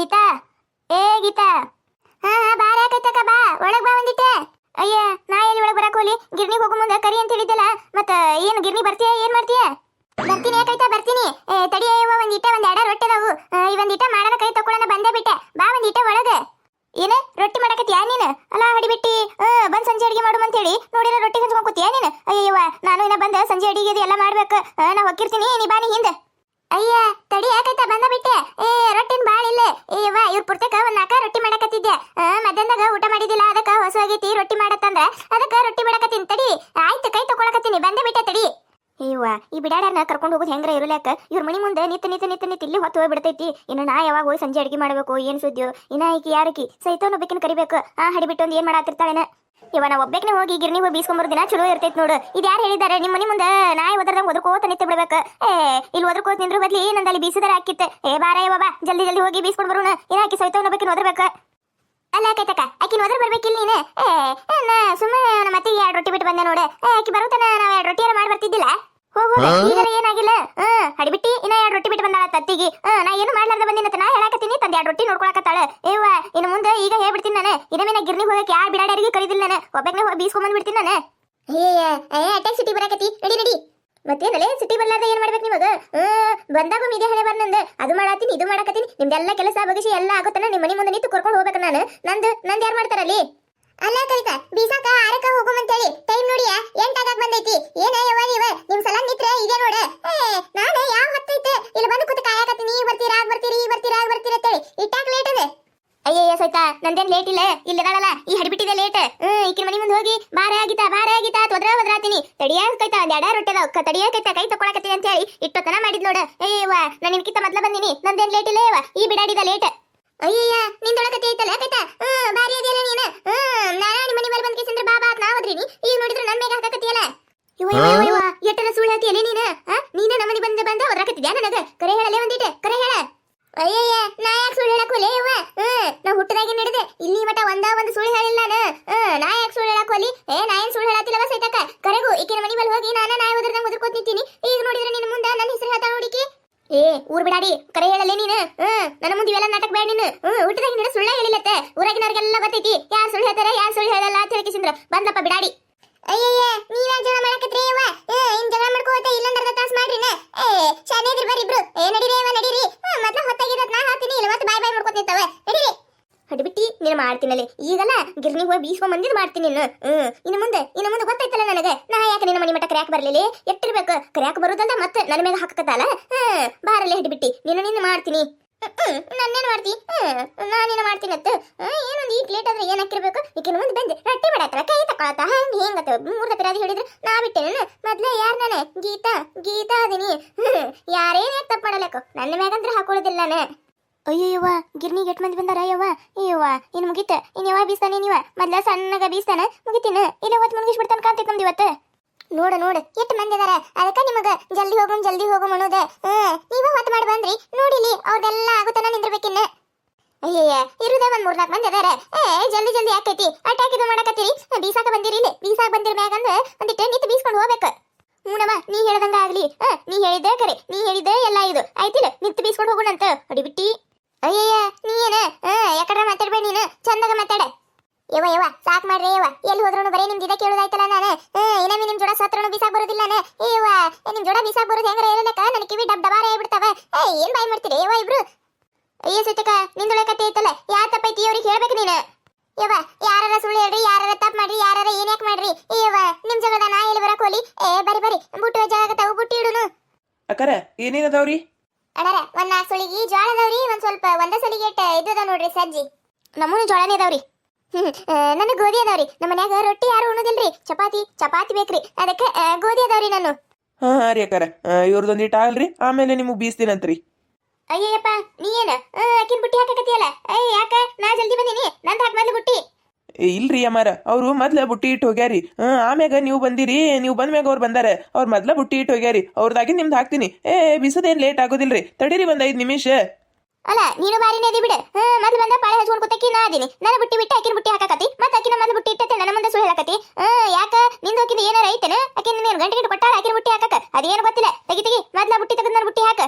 ಗೀತಾ. ಏ, ಗೀತಾ. ಹಾ ಹಾ ಬಾರ ಯಾಕೈತಕ್ಕ ಬಾ. ಒಳಗ್ ಬಾ ಒಂದಿಟ್ಟೆ. ಅಯ್ಯ, ನಾ ಎಲ್ಲಿ ಒಳಗ್ ಬರಕ್ ಹೋಲಿ ಗಿರ್ನಿಗ್ ಹೋಗೋ ಮುಂದೆ, ಕರಿ ಅಂತ ಹೇಳಿದ್ದಲ್ಲ. ಮತ್ತ, ಏನ್ ಗಿರ್ನಿ ಬರ್ತೀಯ, ಏನ್ ಮಾಡ್ತೀಯ? ಬರ್ತೀನಿ ಯಾಕೈತ ಬರ್ತೀನಿ. ತಡಿ ಅಯ್ಯವ್ವ ಒಂದ್ ಒಂದ್ ಎಡ ರೊಟ್ಟಿ ಅದಾವು. ಈ ಒಂದ್ ಮಾಡೋಣ, ಕೈ ತಕೊಳ್ಳೋಣ, ಬಂದೇ ಬಿಟ್ಟೆ. ಬಾ ಒಂದ್ ಇಟ್ಟ ಒಳಗ. ಏನ, ರೊಟ್ಟಿ ಮಾಡಕತ್ತೀಯ ನೀನು? ಅಲ್ಲ ಹಡಿಬಿಟ್ಟಿ. ಬಂದ್ ಸಂಜೆ ಅಡಿಗೆ ಮಾಡು ಅಂತ ಹೇಳಿ ನೋಡಿರ ರೊಟ್ಟಿ ಹಂಚ್ಕೊಂಡ್ ಕೂತಿಯ ನೀನು? ಅಯ್ಯವ್ವ ನಾನು ಇನ್ನ ಬಂದ ಸಂಜೆ ಅಡಿಗೆ ಎಲ್ಲ ಮಾಡ್ಬೇಕು. ನಾ ಹೋಗಿರ್ತೀನಿ ನೀ ಬಾನಿ ಹಿಂದೆ. ಅಯ್ಯ, ತಡಿ ಯಾಕೈತ ಬಂದ ಬಿಟ್ಟೆ? ಏ, ರೊಟ್ಟಿನ ಬಾಳ ಇಲ್ಲ. ಏವ ಇವ್ರ ಪುರ್ತಕ ಒಂದ್ ನಾಲ್ಕ ರೊಟ್ಟಿ ಮಾಡಕತ್ತಿದ್ದೆ ಮಧ್ಯಾಹ್ನದಾಗ ಊಟ ಮಾಡಿದಿಲ್ಲ ಅದಕ್ಕ ಹೊಸ ರೊಟ್ಟಿ ಮಾಡತ್ತಂದ್ರ? ಅದಕ್ಕ ರೊಟ್ಟಿ ಮಾಡಕತ್ತೀನಿ, ತಡಿ. ಆಯ್ತು, ಕೈ ತಗೊಳಕತ್ತೀನಿ ಬಂದ ಬಿಟ್ಟೆ, ತಡಿ. ಇವ ಈ ಬಿಡಾಡ್ಯಾರನ್ನ ಕರ್ಕೊಂಡು ಹೋಗೋದು ಹೆಂಗ್ರ ಇರಲಾಕ ಇವ್ರ ಮನಿ ಮುಂದೆ ನಿತ್ತ ನಿತ್ತ ನಿಂತ ನಿತ್ತ ಇಲ್ಲಿ ಹೊತ್ತು ಹೋಗ್ಬಿಡ್ತೈತಿ. ಇನ್ನು ನಾ ಯಾವಾಗ ಹೋಗಿ ಸಂಜೆ ಅಡಿಗೆ ಮಾಡಬೇಕು, ಏನ್ ಸುದ್ದಿಯೋ? ಇನ್ನ ಈಕಿ ಯಾರಕಿ ಸೈತವನು ಬೇಕಿನ ಕರಿಬೇಕು. ಆ, ಹಡಿಬಿಟ್ಟು ಒಂದು ಏನ್ ಮಾಡಾತಿರ್ತಾಳೆನ? ಇವ ನಾ ಹೋಗಿ ಗಿರ್ನಿ ಹೋಗಿ ಬೀಸ್ಕೊಂಬರ್ ದಿನ ಚಲೋ ಇರ್ತೈತಿ ನೋಡು. ಇದು ಯಾರು ಹೇಳಿದ್ದಾರೆ ನಿಮ್ಮ ಮನಿ ಮುಂದೆ ನಾಯಿ ಒದರ್ದಂಗ್ ಒದರ್ಕೋತ ನಿಂತು ಬಿಡ್ಬೇಕು. ಏ ಇಲ್ಲಿ ಒದರ್ಕೋತ ನಿಂದ್ರು ಬದ್ಲಿ ನಂದಲ್ಲಿ ಬೀಸಿದಾರ ಹಾಕಿತ್ತೆ. ಏ, ಬಾರ ಬಾಬಾ, ಜಲ್ದಿ ಜಲ್ದಿ ಹೋಗಿ ಬೀಸ್ಕೊಂಡು ಬರೋಣ. ಏನಾಕಿ ಹಾಕಿ ಸೈತವನ್ನ ಒಬ್ಬಕಿನ ಒದರ್ಬೇಕು. ಅಲ್ಲ ಕೈತಕ್ಕ ಆಕಿನ ಒದ್ರ ಬರ್ಬೇಕಿಲ್ಲ ನೀನು. ಏ ಸುಮ್ಮನೆ ನಮ್ಮ ಅತ್ತಿಗೆ ಎರಡು ರೊಟ್ಟಿ ಬಿಟ್ಟು ಬಂದೆ ನೋಡು. ಆಕಿ ಬರುತ್ತಾನ ನಾವು ಎರಡು ರೊಟ್ಟಿಯಾರ ಮಾಡಿ ಬರ್ತಿದ್ದಿಲ್ಲ? ಹೋಗು ಈಗ ಏನಾಗಿಲ್ಲ? ಹ್ಮ್ ಹಡಿಬಿಟ್ಟಿ ಇನ್ನ ಎರಡು ರೊಟ್ಟಿ ಬಿಟ್ಟು ಬಂದಾಳ ತತ್ತಿಗೆ. ಹ್ಮ್ ನಾ ಏನು ಮಾಡ್ಲಾರ್ದ ಬಂದಿನ ನಾ ಹೇಳಾಕತ್ತೀನಿ. ತಂದೆ ಎರಡು ರೊಟ್ಟಿ ನೋಡ್ಕೊಳಕತ್ತಾಳ. ಏವ್ವ ಇನ್ನು ಮುಂದೆ ಈಗ ಹೇಳ್ಬಿಡ್ತೀನಿ ನಾನು. ಇನ್ನ ನಾ ಗಿರ್ನಿ ಹೋಗಕ್ಕೆ ಯಾರು ಬಿಡಾಡರಿಗೆ ಕರೀದಿಲ್ಲ ನಾನು. ಒಬ್ಬನೇ ಹೋಗಿ ಬೀಸ್ಕೊಂಡ್ ಬಂದ್ಬಿಡ್ತೀನಿ ನಾನು. ಏ ಏ ಅಟ್ಯಾಕ್ ಸಿಟಿ ಬರಾಕತಿ ನಡಿ ನಡಿ. ಮತ್ತೇನಲ್ಲೇ ಸಿಟಿ ಬರ್ಲಾರ್ದ ಏನ್ ಮಾಡ್ಬೇಕು ನಿಮಗ? ಹ್ಮ್ ಬಂದಾಗ ಇದೇ ಹಣೆ ಬರ್ನಂದ ಅದು ಮಾಡಾತೀನಿ ಇದು ಮಾಡಾಕತ್ತೀನಿ. ನಿಮ್ದೆಲ್ಲ ಕೆಲಸ ಬಗಿಸಿ ಎಲ್ಲ ಆಗುತ್ತಾನ ನಿಮ್ಮ ಮನೆ ಮುಂದೆ ನಿಂತು ಕರ್ಕೊಂಡು ಹೋಗ್ಬೇಕು ನಾನು. ನಂದು ನಂದು ಯಾರು ಮಾಡ್ತಾರಲ್ಲಿ ಅಲ್ಲ? ಕವಿತಾ ಬೀಸಾಕ ಆರಕ ಹೋಗುಮಂತೇಳಿ. ಟೈಮ್ ನೋಡಿ ಎಂಟಾಗಕ್ ಬಂದೈತಿ. ಏನ ಯಾವಾಗ ನೀವ ನಿಮ್ ಸಲ ನಿತ್ರೆ ಇದೆ ನೋಡ ಏ ನಾನು ಯಾವ ಹತ್ತೈತೆ ಇಲ್ಲಿ ಬಂದು ಕೂತು ಕಾಯಕತ್ತೀನಿ ಈಗ ಬರ್ತೀರಾ ಆಗ ಬರ್ತೀರಿ ಈಗ ಬರ್ತೀರಾ ಆಗ ಬರ್ತೀರಾ ಅಂತೇಳಿ ಇಟ್ಟಾಕ ಲೇಟ್ ಅದ ಅಯ್ಯಯ್ಯ ನಂದೇನ್ ಲೇಟ್ ಇಲ್ಲ? ಇಲ್ಲದಾಳಲ್ಲ ಈ ಹಡಿಬಿಟ್ಟಿದೆ ಲೇಟ್ ಹ್ಮ್, ಈಕಿನ ಮನಿ ಮುಂದೆ ಹೋಗಿ, ಬಾರ ಆಗಿತಾ ಬಾರ ಆಗಿತಾ, ತೊದ್ರ ಒದ್ರಾತೀನಿ. ತಡಿಯಾಕೈತ ಒಂದ್ ಎಡ ರೊಟ್ಟೆ ಅದಾವ. ತಡಿಯಾಕೈತ ಕೈ ತಕೊಳಕತ್ತೀನಿ ಅಂತ ಹೇಳಿ ಇಟ್ಟೊತ್ತನ ಮಾಡಿದ್ ನೋಡ. ಏವ ನಾನು ನಿನ್ಕಿಂತ ಮೊದ್ಲ ಬಂದಿನಿ. ನಂದೇನ್ ಲೇಟ್ ಇಲ್ಲ ಈ ಬಿಡಾಡಿದ ಲೇಟ್ ಅಯ್ಯಯ್ಯ ನಿಂದೊಳಕತಿ ಐತಲ್ಲ, ಕೈತ? ಹ್ಮ್ ಬಾರಿ ಅದಿಯಲ್ಲ ನೀನು. ಹ್ಮ್ ನಾರಾಯಣ ಮನಿ ಮೇಲೆ ಬಂದ್ ಕೇಸಂದ್ರೆ ಬಾಬಾ ಅಂತ ನಾ ಹೋದ್ರಿನಿ ಈಗ ನೋಡಿದ್ರೆ ನನ್ ಮೇಲೆ ಹಾಕಕತ್ತಿಯಲ್ಲ? ಇವ ಎಟ್ಟರ ಸುಳ್ಳು ಹೇಳ್ತೀಯಲ್ಲ ನೀನು? ನೀನ ನಮ್ಮನಿ ಬಂದ ಬಂದ ಒದ್ರಾಕತ್ತಿದ್ಯಾ ನನಗ? ಕರೆ ಹೇಳಲೇ ಒಂದಿಟ್ಟೆ ಕರೆ ಹೇಳ. ಅಯ್ಯಯ್ಯ, ನಾ ಯಾಕೆ ಸುಳ್ಳು ಹೇಳಕ್ ಹೋಲೆ ಯವ್ವ ನಾ ಹುಟ್ಟದಾಗಿ ನಡೆದೆ. ಇಲ್ಲಿ ಮಟ ಒಂದ ಒಂದು ಸುಳ್ಳು ಹೇಳಿಲ್ಲ ನಾನು. ಹ್ಮ್, ನಾ ಯಾಕೆ ಸುಳ್ಳು ಹೇಳಕ್ ಹೋಲಿ ಏ, ನಾ ಏನ್ ಸುಳ್ಳು ಹೇಳತ್ತಿಲ್ಲವ ಸೈತಕ್ಕ? ಕರೆಗೂ, ಈಕಿನ ಮನಿ ಮೇಲೆ ಹೋಗಿ ನಾನು ನಾಯಿ ಒದ್ರದಂಗ ಒದ್ರಕೋತ್ ನಿಂತೀನಿ. ಈಗ ನೋಡಿದ್ರೆ ನಿನ್ನ ಮುಂದೆ ನನ್ನ ಹೆಸರು ಹೇಳ್ತಾ ನೋಡಿಕಿ ಏ, ಊರ್ ಬಿಡಾಡಿ, ಕರೆ ಹೇಳಲ್ಲೇ ನೀನು. ಹ್ಮ್, ನನ್ನ ಮುಂದೆ ಇವೆಲ್ಲ ನಾಟಕ ಬೇಡ ನೀನು. ಹ್ಮ್, ಹುಟ್ಟದಾಗಿ ನೀನು ಸುಳ್ಳ ಹೇಳಿಲ್ಲತ್ತೆ. ಊರಾಗಿನವ್ರಿಗೆಲ್ಲ ಗೊತ್ತೈತಿ. ಯಾರು ಸುಳ್ಳು ಹೇಳ್ತಾರೆ, ಯಾರು ಸುಳ್ಳು ಹೇಳಲ್ಲ ಅಂತ ಹೇಳಿ ಬಂದಪ್ಪ ಬಿಡಾಡಿ. ಅಯ್ಯಯ್ಯ ನೀವ್ಯಾ ಜಗಳ ಮಾಡಕತ್ರಿ ಅವ್ವ ಇನ್ ಜಗಳ ಮಾಡ್ಕೋತ ಇಲ್ಲೊಂದ್ ಅರ್ಧ ತಾಸ್ ಮಾಡ್ರಿನ? ಏ ಶಾನೇದ್ರಿ ಬರ್ರಿ ಇಬ್ರು. ಏ, ನಡೀರಿ ಯವ್ವ, ನಡೀರಿ. ಮೊದ್ಲು ಹೊತ್ತಾಗಿರೋದ್ ನಾ ಹಾಕ್ತೀನಿ, ಇಲ್ಲ ಮತ್ತೆ ಬಾಯ್ ಬಾಯ್ ಮಾಡ್ಕೋತ ನಿಂತವ. ನಡೀರಿ. ಹಡಿಬಿಟ್ಟಿ ನೀನು ಮಾಡ್ತೀನಲ್ಲಿ. ಈಗಲ್ಲ ಗಿರ್ನಿ ಹೋಗಿ ಬೀಸ್ಕೊಂಡ್ ಮಂದಿದ್ ಮಾಡ್ತೀನಿ ಇನ್ನು ಹ್ಮ್. ಇನ್ನು ಮುಂದೆ ಇನ್ನು ಮುಂದೆ ಗೊತ್ತಾಯ್ತಲ್ಲ ನನಗೆ. ನಾ ಯಾಕೆ ನಿನ್ನ ಮನಿ ಮಟ್ಟ ಕ್ರ್ಯಾಕ್ ಬರ್ಲಿಲ್ಲ? ಎಟ್ಟಿರ್ಬೇಕು ಕ್ರ್ಯಾಕ್ ಬರೋದಲ್ಲ ಮತ್ತೆ ನನ್ನ ಮೇಲೆ ಹಾಕಕತ್ತಲ್ಲ ಹ್ಮ್. ಬಾರಲ್ಲಿ ಹಿಡಿಬಿಟ್ಟಿ ನೀನು ನಿನ್ನ ಮಾಡ್ತೀನಿ. ನನ್ನೇನು ಮಾಡ್ತಿ? ನಾನೇನು ಮಾಡ್ತೀನಿ ಅಂತ ಏನೊಂದು ಈಗ ಲೇಟ್ ಆದ್ರೆ ಏನಾಕಿರ್ಬೇಕು ಈಕಿನ ಮುಂದೆ ಬಂದೆ ರೊಟ್ಟಿ ಮಾಡತ್ತಾರ ಕೈ ತಕೊಳತ್ತ ಹಂಗ ಹೆಂಗತ್ತ? ಮೂರ್ದ ಅದು ಹೇಳಿದ್ರೆ ನಾ ಬಿಟ್ಟೇನ ಮೊದ್ಲೇ ಯಾರ್ ನಾನೇ? ಗೀತಾ ಗೀತಾ ಅದೀನಿ. ಯಾರೇನ್ ಯಾಕೆ ತಪ್ಪು ಮಾಡಲಕ್ಕ ನನ್ನ ಮ್ಯಾಗಂದ್ರೆ ಹಾಕೊಳ್ಳೋದಿಲ್ಲ ನಾನು. ಅಯ್ಯವ್ವ ಗಿರ್ನಿ ಎಟ್ ಮಂದಿ ಬಂದಾರ ಯವ್ವ ಅಯ್ಯವ್ವ ಇನ್ನು ಮುಗಿತ. ಇನ್ ಯಾವ ಬೀಸ್ತಾನೆ ನೀವ? ಮೊದ್ಲ ಸಣ್ಣಗ ಬೀಸ್ತಾನ, ಮುಗಿತೀನ? ಇಲ್ಲ ಹೊತ್ತು ಮುಗಿಸ್ಬಿಡ್ತಾನೆ ಕಾಂತೈತ್ ನಮ್ದು ಇವತ್ತು. ನೋಡ ನೋಡ. ಎಷ್ಟು ಮಂದಿ ಅದಾರ ಅದಕ್ಕ ನಿಮಗ ಜಲ್ದಿ ಹೋಗುಮ್ ಜಲ್ದಿ ಹೋಗುಮ್ ಅನ್ನೋದ ಹ್ಮ್, ನೀವ ಹೊತ್ತು ಮಾಡಿ ಬಂದ್ರಿ. ನೋಡಿಲಿ, ಅವ್ರದೆಲ್ಲ ಆಗುತ್ತಾನ ನಿಂದಿರ್ಬೇಕಿನ್ನ ಅಯ್ಯಯ್ಯ, ಇರುದ ಒಂದ್ ಮೂರ್ನಾಲ್ಕು ಮಂದಿ ಅದಾರ ಏ, ಜಲ್ದಿ ಜಲ್ದಿ ಯಾಕೈತಿ? ಅಟ್ಯಾಕ್ ಇದು ಮಾಡಕತ್ತೀರಿ? ಬೀಸಾಕ ಬಂದಿರಿ ಇಲ್ಲಿ. ಬೀಸಾಕ ಬಂದಿರ ಮ್ಯಾಗಂದ ಒಂದಿಟ್ಟು ನಿಂತು ಬೀಸ್ಕೊಂಡು ಹೋಗ್ಬೇಕು. ಹೂನವ ನೀ ಹೇಳ್ದಂಗ ಆಗ್ಲಿ. ನೀ ಹೇಳಿದ್ದೆ ಕರೆ. ನೀ ಹೇಳಿದ್ದೆ ಎಲ್ಲ ಇದು. ಆಯ್ತಿಲ್ಲ ನಿಂತು ಬೀಸ್ಕೊಂಡು ಹೋಗೋಣಂತ. ಅಡಿಬಿಟ್ಟಿ ಅಯ್ಯಯ್ಯ, ನೀ ಏನ? ಯಾಕಡ್ರ ಮಾತಾಡ್ಬೇಡ ನೀನು? ಚಂದಾಗ ಮಾತಾಡ. ಯವ ಯವ ಸಾಕ್ ಮಾಡ್ರಿ ಯವ ಎಲ್ಲಿ ಹೋದ್ರು ಬರೀ ನಿಮ್ದು ಇದ ಕೇಳೋದಾಯ್ತಲ್ಲ ನಾನು? ಇನ್ನೊಮ್ಮೆ ನಿಮ್ ಜೋಡ ಸತ್ರನು ಬಿಸಾಕ್ ಬರೋದಿಲ್ಲ ನಾನು? ನಿಮ್ ಜೋಡ ಬಿಸಾಕ್ ಬರೋದು ಹೆಂಗ್ರ? ಹೇಳಲಕ್ಕ ನನ್ ಕಿವಿ ಡಬ್ ಡಬಾರ ಹೇಳ್ಬಿಡ್ತಾವ ಏ ಏನ್ ಬಾಯ್ ಮಾಡ್ತೀರಿ? ಯವ ಇಬ್ರು? ಅಯ್ಯ ಸುತ್ತಕ ನಿಂದೊಳ ಕತೆ ಐತಲ್ಲ? ಯಾ ತಪ್ಪೈತಿ ಅವ್ರಿಗೆ ಹೇಳ್ಬೇಕು ನೀನು? ಯವ ಯಾರಾರ ಸುಳ್ಳು ಹೇಳ್ರಿ ಯಾರಾರ ತಪ್ಪು ಮಾಡ್ರಿ ಯಾರಾರ ಏನ್ ಯಾಕೆ ಮಾಡ್ರಿ? ಯವ್ವ ನಿಮ್ ಜಗದ ನಾ ಎಲ್ಲಿ ಬರಕ್ ಹೋಲಿ? ಏ ಬರಿ ಬರಿ ಬುಟ್ಟು ಜಾಗ ತಾವು ಬುಟ್ಟಿ ಇಡುನು. ಅಕ್ಕಾರ ಏನೇನದವ್ರಿ ಅಣ್ಣಾರ ಒಂದ್ ನಾಲ್ಕು ಸುಳಿಗಿ ಜೋಳ ಅದಾವ್ರಿ ಒಂದ್ ಸ್ವಲ್ಪ ಒಂದ ಇಟ್ಟ ಇದು ಅದಾವ ನೋಡ್ರಿ ಸಜ್ಜಿ. ನಮ್ಮನು ಜೋಳನೇ ಅದಾವ್ರಿ. ಹ್ಮ್ ನನಗೆ ಗೋಧಿ ಅದಾವ್ರಿ. ನಮ್ಮ ಮನ್ಯಾಗ ರೊಟ್ಟಿ ಯಾರು ಉಣ್ಣೋದಿಲ್ರಿ ಚಪಾತಿ ಚಪಾತಿ ಬೇಕ್ರಿ. ಅದಕ್ಕೆ ಗೋಧಿ ಅದಾವ್ರಿ ನಾನು. ಹಾಂ ಹಾಂ ರೀ ಅಕ್ಕಾರ. ಇಟ್ಟು ಆಗಲ್ರಿ. ಆಮೇಲೆ ನಿಮಗೆ ಬೀಸ್ತೀನಂತ್ರಿ. ಅಯ್ಯಯ್ಯಪ್ಪ ನೀ ಏನ ಅಕ್ಕಿನ ಬುಟ್ಟಿ ಹಾಕಕತ್ತಿಯಲ್ಲ? ಅಯ್ಯ ಯಾಕ? ನಾ ಜಲ್ದಿ ಬಂದೀನಿ. ನಂದು ಹಾಕ್ ಮೊದ್ಲು ಬುಟ್ಟಿ. ಇಲ್ರಿ ಅಮ್ಮಾರ. ಅವರು ಮೊದ್ಲ ಬುಟ್ಟಿ ಇಟ್ಟು ಹೋಗ್ಯಾರಿ. ಹಾಂ ಆಮ್ಯಾಗ ನೀವು ಬಂದಿರಿ. ನೀವು ಬಂದ್ಮ್ಯಾಗ ಅವ್ರು ಬಂದಾರ. ಅವ್ರು ಮೊದ್ಲ ಬುಟ್ಟಿ ಇಟ್ಟು ಹೋಗ್ಯಾರಿ. ಅವ್ರದಾಗಿ ನಿಮ್ದು ಹಾಕ್ತೀನಿ. ಏ ಬಿಸದೇನು ಲೇಟ್ ಆಗೋದಿಲ್ರಿ. ತಡೀರಿ ಒಂದು ಐದು ನಿಮಿಷ. ಅಲ್ಲ, ನೀನು ಬಾರಿನೇ ಅದಿ ಬಿಡು. ಹ್ಮ್, ಮೊದ್ಲು ಬಂದ ಪಾಳೆ ಹಚ್ಕೊಂಡು ಕೂತಕ್ಕಿ ನಾ ಅದೀನಿ ನನ್ನ ಬುಟ್ಟಿ ಬಿಟ್ಟು ಅಕ್ಕಿನ ಬುಟ್ಟಿ ಹಾಕಕತಿ ಮತ್ತೆ ಅಕ್ಕಿನ ಮೊದ್ಲು ಬುಟ್ಟಿ ಇಟ್ಟತೆ ನನ್ನ ಮುಂದೆ ಸುಳ್ಳು ಹೇಳಕತಿ ಹ್ಮ್, ಯಾಕ? ನಿಂದು ಹೋಗಿಂದ ಏನಾರ ಐತೇನ? ಅಕ್ಕಿನ ನೀನು ಗಂಟೆ ಗಂಟೆ ಕೊಟ್ಟಾಳ ಅಕ್ಕಿನ ಬುಟ್ಟಿ ಹಾಕಕ? ಅದೇನು ಗೊತ್ತಿಲ್ಲ. ತೆಗಿ ತೆಗಿ. ಮೊದ್ಲ ಬುಟ್ಟಿ ತೆಗೆದು ನನ್ನ ಬುಟ್ಟಿ ಹಾಕ.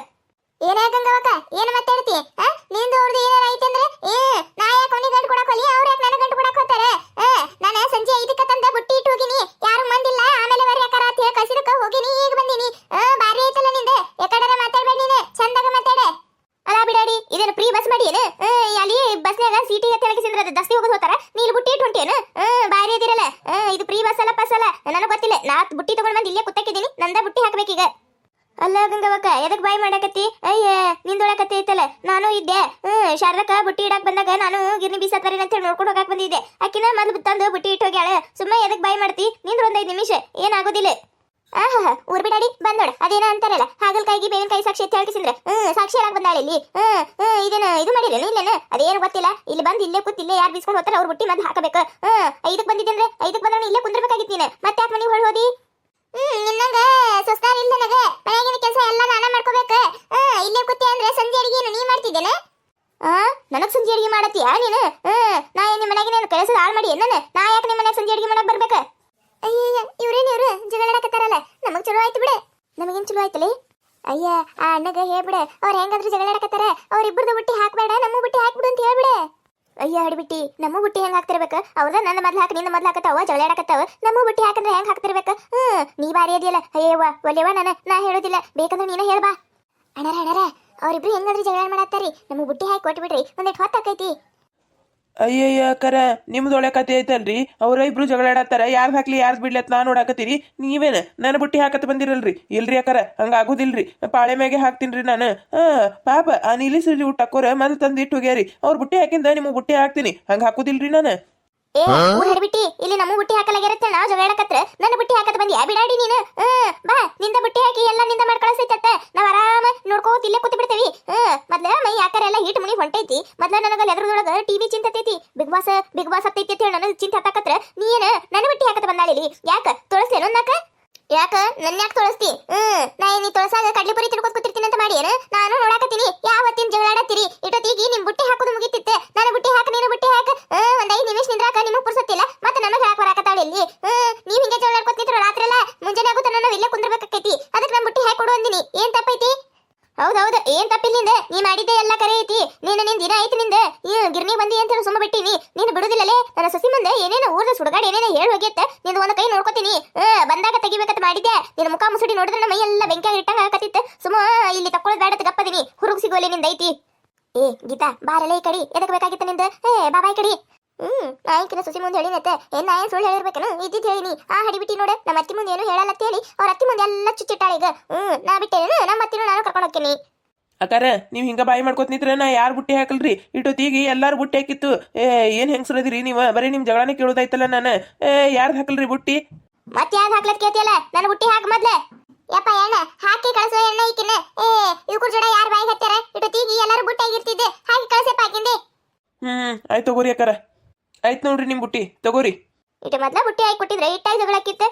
ಏನಾಗಂಗವಕ ಏನು ಮಾತಾಡ್ತಿ? ನಿಂದು ಅವ್ರದ್ದು ಏನಾರ ಐತೆ ಹೊಂಟೇನು ಹ್ಮ್, ಅಲ್ಲಿ ಬಸ್ನಾಗ ಸೀಟಿಗೆ ತೆಳಗಿಸಿದ್ರ ದಸ್ತಿ ಹೋಗೋದು ಹೋತಾರ? ನೀಲ್ ಬುಟ್ಟಿ ಇಟ್ಟು ಏನು? ಬಾರಿ ಅದಿರಲ್ಲ. ಇದು ಫ್ರೀ ಬಸ್ ಅಲ್ಲ ಬಸ್ ಅಲ್ಲ. ನನಗೆ ಗೊತ್ತಿಲ್ಲ. ನಾ ಬುಟ್ಟಿ ತಗೊಂಡ್ ಬಂದು ಇಲ್ಲೇ ಕುತ್ತಕ್ಕಿದ್ದೀನಿ ನಂದ ಬುಟ್ಟಿ ಹಾಕ್ಬೇಕೀಗ. ಅಲ್ಲ ಗಂಗವಕ್ಕ ಎದಕ್ ಬಾಯ್ ಮಾಡಕತ್ತಿ? ಅಯ್ಯ ನಿಂದೊಳಕತ್ತಿ ಐತಲ್ಲ. ನಾನು ಇದ್ದೆ. ಹ್ಮ್ ಶಾರದಕ್ಕ ಬುಟ್ಟಿ ಇಡಕ್ ಬಂದಾಗ ನಾನು ಗಿರ್ನಿ ಬೀಸತ್ತಾರೆ ಅಂತ ಹೇಳಿ ನೋಡ್ಕೊಂಡು ಹೋಗಕ್ ಬಂದಿದ್ದೆ. ಅಕ್ಕಿನ ಮೊದ್ಲು ತಂದು ಬುಟ್ಟಿ ಇಟ್ಟು ಹೋಗ್ಯಾಳ. ಸುಮ್ಮನೆ ಎದಕ್ ಬಾಯ್ ಮಾಡ್ತಿ? ನಿಂದ್ರ ಒಂದೈದು ನಿಮಿಷ. ಏನಾಗೋದಿಲ್ಲ ಆಹಾ ಊರ್ ಬಿಡಾಡಿ ಬಂದೋಡ ಅದೇನ ಅಂತಾರಲ್ಲ. ಹಾಗಲ್ಕಾಯಿಗೆ ಬೇವಿನಕಾಯಿ ಸಾಕ್ಷಿ ಎತ್ತಿ ಹೇಳ್ಕಿಸಿದ್ರೆ ಹ್ಮ್ ಸಾಕ್ಷಿ ಯಾರಾಗ ಬಂದಾಳೆ ಇಲ್ಲಿ? ಹ್ಮ್ ಹ್ಮ್ ಇದೇನ ಇದು ಮಾಡಿಲ್ಲ ಇಲ್ಲೇನ? ಅದೇನು ಗೊತ್ತಿಲ್ಲ. ಇಲ್ಲಿ ಬಂದು ಇಲ್ಲೇ ಕೂತ್ ಇಲ್ಲೇ ಯಾರು ಬೀಸ್ಕೊಂಡು ಹೋಗ್ತಾರ ಅವ್ರು ಬುಟ್ಟಿ ಮೊದ್ಲು ಹಾಕಬೇಕು. ಹ್ಮ್ ಐದಕ್ಕೆ ಬಂದಿದ್ದೇನೆ ಐದಕ್ಕೆ ಐದಕ್ ಬಂದ್ರೆ ಇಲ್ಲೇ ಕುಂದ್ರಬೇಕಾಗಿತ್ತು ನೀನು. ಮತ್ತೆ ಯಾಕೆ ಮನೆಗೆ ಹೊಳ್ ಹೋದಿ? ಹ್ಮ್ ನಿನ್ನಂಗ ಸುಸ್ತಾರ ಇಲ್ಲ ನನಗೆ. ಮನೆಯಾಗಿನ ಕೆಲಸ ಎಲ್ಲ ನಾನ ಮಾಡ್ಕೋಬೇಕು. ಹ್ಮ್ ಇಲ್ಲೇ ಕೂತಿ ಅಂದ್ರೆ ಸಂಜೆ ಅಡಿಗೆ ನೀ ಮಾಡ್ತಿದ್ದೇನೆ? ಆ ನನಗ್ ಸಂಜೆ ಅಡಿಗೆ ಮಾಡತ್ತೀಯಾ ನೀನು? ಹ್ಮ್ ನಾ ಏನ್ ನಿಮ್ಮ ಮನೆಗೆ ನೀನು ಕೆಲಸ ಹಾಳು ಮಾಡಿ ನಾನು ನಾ ಯಾಕೆ ನಿಮ್ಮ ಮನೆಗೆ ಸಂಜೆ ಅಡಿಗೆ ಮಾಡಕ್ ಬರ್ಬೇಕು? ಅಯ್ಯಯ್ಯ, ಇವ್ರೇನ್ ಇವ್ರು? ಜಗಳಾಡಕತ್ತಾರಲ್ಲ ನಮಗ್ ಚಲೋ ಆಯ್ತು ಬಿಡೆ. ನಮಗೇನ್ ಚಲೋ ಆಯ್ತಲಿ? ಅಯ್ಯ, ಆ ಅಣ್ಣಗ ಹೇಳ್ಬಿಡೆ ಅವ್ರ ಹೆಂಗಾದ್ರೂ ಜಗಳಾಡಕತ್ತಾರ ಅವ್ರಿಬ್ಬರದು ಬುಟ್ಟಿ ಹಾಕ್ಬೇಡ, ನಮ್ಮ ಬುಟ್ಟಿ ಹಾಕ್ಬಿಡು ಅಂತ ಹೇಳ್ಬಿಡೆ ಅಯ್ಯ ಹಡಿಬಿಟ್ಟಿ ನಮ್ಮ ಬುಟ್ಟಿ ಹೆಂಗ್ ಹಾಕ್ತಿರ್ಬೇಕು? ಅವ್ರದ ನನ್ನ ಮೊದ್ಲು ಹಾಕಿ, ನಿನ್ನ ಮೊದ್ಲು ಹಾಕತ್ತಾವ ಜಗಳಾಡಕತ್ತಾವ ನಮ್ಮ ಬುಟ್ಟಿ ಹಾಕಂದ್ರೆ ಹೆಂಗ್ ಹಾಕ್ತಿರ್ಬೇಕು? ಹ್ಮ್, ನೀ ಬಾರಿ ಅದಿಯಲ್ಲ. ಅಯ್ಯವ್ವ ಒಲ್ಲೆವ ನಾನು, ನಾ ಹೇಳೋದಿಲ್ಲ. ಬೇಕಂದ್ರೆ ನೀನ ಹೇಳ್ಬಾ ಅಣ್ಣರ ಅಣ್ಣರ, ಅವ್ರಿಬ್ರು ಹೆಂಗಾದ್ರೂ ಜಗಳ ಮಾಡತ್ತಾರಿ ನಮ್ಮ ಬುಟ್ಟಿ ಹಾಕಿ ಕೊಟ್ಬಿಡ್ರಿ. ಒಂದಿಟ್ಟು ಹೊತ್ತಾಕೈತಿ? ಅಯ್ಯಯ್ಯ, ಕರ ನಿಮ್ದೊಳೆ ಕತೆ ಐತಲ್ರಿ? ಅವ್ರ ಇಬ್ರು ಜಗಳಾಡತ್ತಾರ ಯಾರ್ದು ಹಾಕ್ಲಿ ಯಾರ್ದು ಬಿಡ್ಲಿ ನಾ ನೋಡಾಕತ್ತೀರಿ ನೀವೇನ? ನನ್ನ ಬುಟ್ಟಿ ಹಾಕತ್ ಬಂದಿರಲ್ರಿ? ಇಲ್ರಿ ಅಕ್ಕಾರ ಹಂಗ ಆಗುದಿಲ್ರಿ. ಪಾಳೆ ಮ್ಯಾಗೆ ಹಾಕ್ತೀನ್ರಿ ನಾನು. ಹಾ ಪಾಪ, ಆ ನೀಲಿ ಊಟ ಊಟಕ್ಕೋರ ಮೊದಲು ತಂದಿಟ್ಟು ಹೋಗ್ಯಾರಿ. ಅವ್ರ ಬುಟ್ಟಿ ಹಾಕಿಂದ ನಿಮ್ಗೆ ಬುಟ್ಟಿ ಹಾಕ್ತೀನಿ. ಹಂಗ ಹಾಕುದಿಲ್ರಿ ನಾನು. ಏ ಊರ್ ಹಿಡ್ಬಿಟ್ಟಿ ಇಲ್ಲಿ ನಮ್ಮ ಬುಟ್ಟಿ ಹಾಕಲಾಗಿರತ್ತೆ ನಾವು ಜಗಳಾಡಕತ್ರ ನನ್ನ ಬುಟ್ಟಿ ಹಾಕತ್ ಬಂದಿ ಬಿಡಾಡಿ ನೀನು. ಬಾ ನಿಂದ ಬುಟ್ಟಿ ಹಾಕಿ ಎಲ್ಲ ನಿಂದ ಮಾಡ್ಕೊಳಸೈತತ್ತ ನಾವ್ ಆರಾಮ ನೋಡ್ಕೋತ ಇಲ್ಲೇ ಕೂತ್ ಬಿಡ್ತೇವಿ. ಮೊದ್ಲ ಮೈ ಯಾಕಾರ ಎಲ್ಲ ಹೀಟ್ ಮುನಿ ಹೊಂಟೈತಿ. ಮೊದ್ಲ ನನಗ ಲೆದ್ರದೊಳಗ ಟಿವಿ ಚಿಂತತೈತಿ. ಬಿಗ್ ಬಾಸ್ ಬಿಗ್ ಬಾಸ್ ಹತ್ತೈತಿ ಅಂತ ಹೇಳಿ ನನಗೆ ಚಿಂತೆ ಹತ್ತಾಕತ್ರ. ನೀನ್ ನನ್ನ ಬುಟ್ಟಿ ಹಾಕತ್ ಬಂದಾಳಿಲಿ ಯಾಕ? ತೊಳಸ್ಲೇನು ನಾಕ ಯಾಕ? ನನ್ನ ಯಾಕೆ ತೊಳಸ್ತಿ? ಹ್ಮ್ ನಾ ನೀ ತೊಳಸಾಗ ಕಡ್ಲಿ ಪುರಿ ತಿಳ್ಕೊತ್ ಕೂತಿರ್ತೀನಿ ಅಂತ ಮಾಡಿ ನಾನು ನೋಡಾಕತ್ತೀನಿ. ಯಾವತ್ತಿನ ಜಗಳಾಡತ್ತೀರಿ? ಇಟ್ಟೊತ್ತಿಗೆ ನಿಮ್ ಬುಟ್ಟಿ ಹಾಕೋದು ಮುಗಿತಿತ್ತೆ ನಾನು ಬುಟ್ಟಿ ಹಾಕ ನೀನು ಬುಟ್ಟಿ ಹಾಕ ಹ್ಮ್ ಒಂದ್ ಐದ್ ನಿಮಿಷ ನಿಂದ್ರಾಕ ನಿಮಗ್ ಪುರ್ಸತ್ತಿಲ್ಲ ಮತ್ತೆ ನನಗೆ ಹೇಳಕ್ ಬರಾಕತ್ತಾಳ ಇಲ್ಲಿ ಹ್ಮ್ ನೀವ್ ಹಿಂಗೆ ಜಗಳಾಡ್ಕೊತ ನಿಂತ್ರ ರಾತ್ರಿ ಎಲ್ಲ ಮುಂಜಾನೆ ಆಗುತ್ತ ನಾವು ಇಲ್ಲೇ ಕುಂದ್ರಬೇಕಾಕೈತಿ ಅದಕ್ಕೆ ನಮ್ ಬುಟ್ಟಿ ಹಾಕಿ ಕೊಡು ಅಂದಿನಿ ಏನ್ ತಪ್ಪೈತಿ? ಹೌದೌದು ಏನ್ ತಪ್ಪಿಲ್ಲ ನಿಂದ? ನೀ ಮಾಡಿದ್ದೆ ಎಲ್ಲ ಕರೆ ಐತಿ. ನೀನು ನಿನ್ ದಿನ ಐತಿ ನಿಂದ. ಈ ಗಿರ್ನಿ ಬಂದಿ ಅಂತ ಸುಮ್ಮ ಬಿಟ್ಟಿನಿ. ನೀನು ಬಿಡುದಿಲ್ಲಲೇ? ನನ್ನ ಸಸಿ ಮುಂದೆ ಏನೇನ ಊರ್ದ ಸುಡಗಾಡ ಏನೇನ ಹೇಳಿ ಹೋಗಿತ್ತೆ. ನಿಂದು ಒಂದ್ ಕೈ ನೋಡ್ಕೊತೀನಿ. ಬಂದಾಗ ತೆಗಿಬೇಕಂತ ಮಾಡಿದ್ದೆ. ನಿನ್ನ ಮುಖ ಮುಸುಡಿ ನೋಡಿದ್ರೆ ಮೈ ಎಲ್ಲ ಬೆಂಕಿಯಾಗಿ ಇಟ್ಟಂಗ ಆಗತ್ತಿತ್ತು. ಸುಮ್ಮ ಇಲ್ಲಿ ತಕ್ಕೊಳ್ಳೋದು ಬೇಡ ಗಪ್ಪದಿನಿ. ಹುರುಗ್ ಸಿಗುವಲ್ಲಿ ನಿಂದ ಐತಿ. ಏ, ಗೀತಾ, ಬಾರಲೇ ಕಡಿ. ಎದಕ್ ಬೇಕಾಗಿತ್ತ ನಿಂದ? ಏ ಬಾಬಾ ಈ ಕಡಿ. ಹ್ಮ್ ನಾಯಕಿನ ಸುಸಿ ಮುಂದೆ ಹೇಳಿನತ್ತೆ ಏನ್ ನಾ ಏನ್ ಸುಳ್ಳು ಹೇಳಿರ್ಬೇಕೇನು? ಇದ್ದಿದ್ ಹೇಳಿನಿ ಆ ಹಡಿಬಿಟ್ಟಿ ನೋಡೆ ನಮ್ಮ ಅತ್ತಿ ಮುಂದೆ ಏನು ಹೇಳಲ್ಲ ಹೇಳಿ ಅವ್ರ ಅತ್ತಿ ಮುಂದೆ ಎಲ್ಲ ಚುಚ್ಚಿಟ್ಟಾಳ ಈಗ. ಹ್ಮ್ ನಾ ಬಿಟ್ಟೇನು ನಮ್ಮ ಅತ್ತಿನೂ ನಾನು ಕರ್ಕೊಂಡು ಹೋಗ್ತೀನಿ. ಅಕ್ಕಾರ ನೀವು ಹಿಂಗ ಬಾಯಿ ಮಾಡ್ಕೊತ ನಿಂತ್ರ ನಾ ಯಾರು ಬುಟ್ಟಿ ಹಾಕಲ್ರಿ? ಇಟ್ಟೊತ್ತಿಗೆ ಎಲ್ಲಾರು ಬುಟ್ಟಿ ಹಾಕಿತ್ತು. ಏ ಏನ್ ಹೆಂಗ್ಸರದಿರಿ ನೀವು? ಬರೀ ನಿಮ್ಮ ಜಗಳನೇ ಕೇಳೋದಾಯ್ತಲ್ಲ ನಾನು. ಏ ಯಾರ್ದು ಹಾಕಲ್ರಿ ಬುಟ್ಟಿ? ಮತ್ತೆ ಯಾವ್ದು ಹಾಕ್ಲತ್ ಕೇಳ್ತಿಯಲ್ಲ? ನನ್ನ ಬುಟ್ಟಿ ಹಾಕ್ ಮೊದ್ಲೆ. ಯಪ್ಪ ಎಣ್ಣ ಹಾಕಿ ಕಳಿಸೋ ಎಣ್ಣ ಈಕಿನ ಏ ಇವ್ರ ಜೋಡ ಯಾರು ಬಾಯಿ ಹತ್ತಾರ ಇಟ್ಟೊತ್ತಿಗೆ ಎಲ್ಲರೂ ಬುಟ್ಟಿ ಆಗಿರ್ತಿದ್ದೆ. ಹಾಕಿ ಕಳಿಸಪ್ಪ ಹಾಕಿಂದೆ ಹ್ಮ್ ಆಯ್ತು ತಗೋರಿ ಅಕ್ಕಾರ. ಆಯ್ತು ನೋಡ್ರಿ ನಿಮ್ ಬುಟ್ಟಿ, ತಗೋರಿ. ಇಟ್ಟು ಮೊದ್ಲ ಬುಟ್ಟಿ ಹಾಕಿ ಕೊಟ್ಟಿದ್ರೆ ಇಟ್ಟಾಗಿ ಜಗಳಕ್ಕಿತ್ತು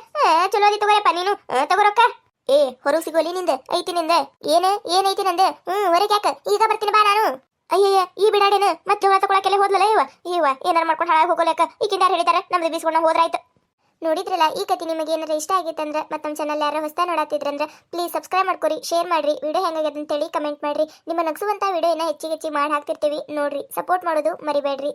ಚಲೋ ಅದಿ ತಗೋರಪ್ಪ ನೀನು. ತಗೋರಕ್ಕ ಏ, ಹೊರಗೆ ಸಿಗೋಲಿ ನಿಂದ. ಐತಿ ನಿಂದ. ಏನ ಏನೈತಿ ನಂದ? ಹ್ಮ್, ಹೊರಗೆ ಯಾಕ? ಈಗ ಬರ್ತೀನಿ ಬಾ ನಾನು. ಅಯ್ಯಯ್ಯ, ಈ ಬಿಡಾಡೇನ ಮತ್ತೆ ಜೋಳ ತಗೊಳಕ್ಕೆಲ್ಲ ಹೋದ್ಲಲ್ಲ ಇವ? ಇವ, ಏನಾರ ಮಾಡ್ಕೊಂಡು ಹಾಳಾಗಿ ಹೋಗೋಲಕ್ಕ ಈಗಿಂದ ಯಾರು ಹೇಳಿದಾರೆ? ನಮ್ದು ಬೀಸ್ಕೊಂಡು ಹೋದ್ರಾಯ್ತು. ನೋಡಿದ್ರಲ್ಲ, ಈ ಕತೆ ನಿಮಗೆ ಏನಾರ ಇಷ್ಟ ಆಗಿತ್ತಂದ್ರೆ ಮತ್ತು ನಮ್ಮ ಚಾನಲ್ ಯಾರು ಹೊಸ ನೋಡತ್ತಿದ್ರಂದ್ರೆ ಪ್ಲೀಸ್ ಸಬ್ಸ್ಕ್ರೈಬ್ ಮಾಡ್ಕೊರಿ ಶೇರ್ ಮಾಡ್ರಿ. ವಿಡಿಯೋ ಹೆಂಗಾಗ್ಯದ ಅಂತೇಳಿ ಕಮೆಂಟ್ ಮಾಡ್ರಿ. ನಿಮ್ಮ ನಗಸುವಂತ ವಿಡಿಯೋ ಹೆಚ್ಚಿಗೆ ಹೆಚ್ಚಿಗೆ ಮಾಡಿ ಹಾಕ್ತಿರ್ತೀವಿ. ನೋಡ್ರಿ ಸಪೋರ್ಟ್ ಮಾಡೋದು ಮರಿಬೇಡ್ರಿ.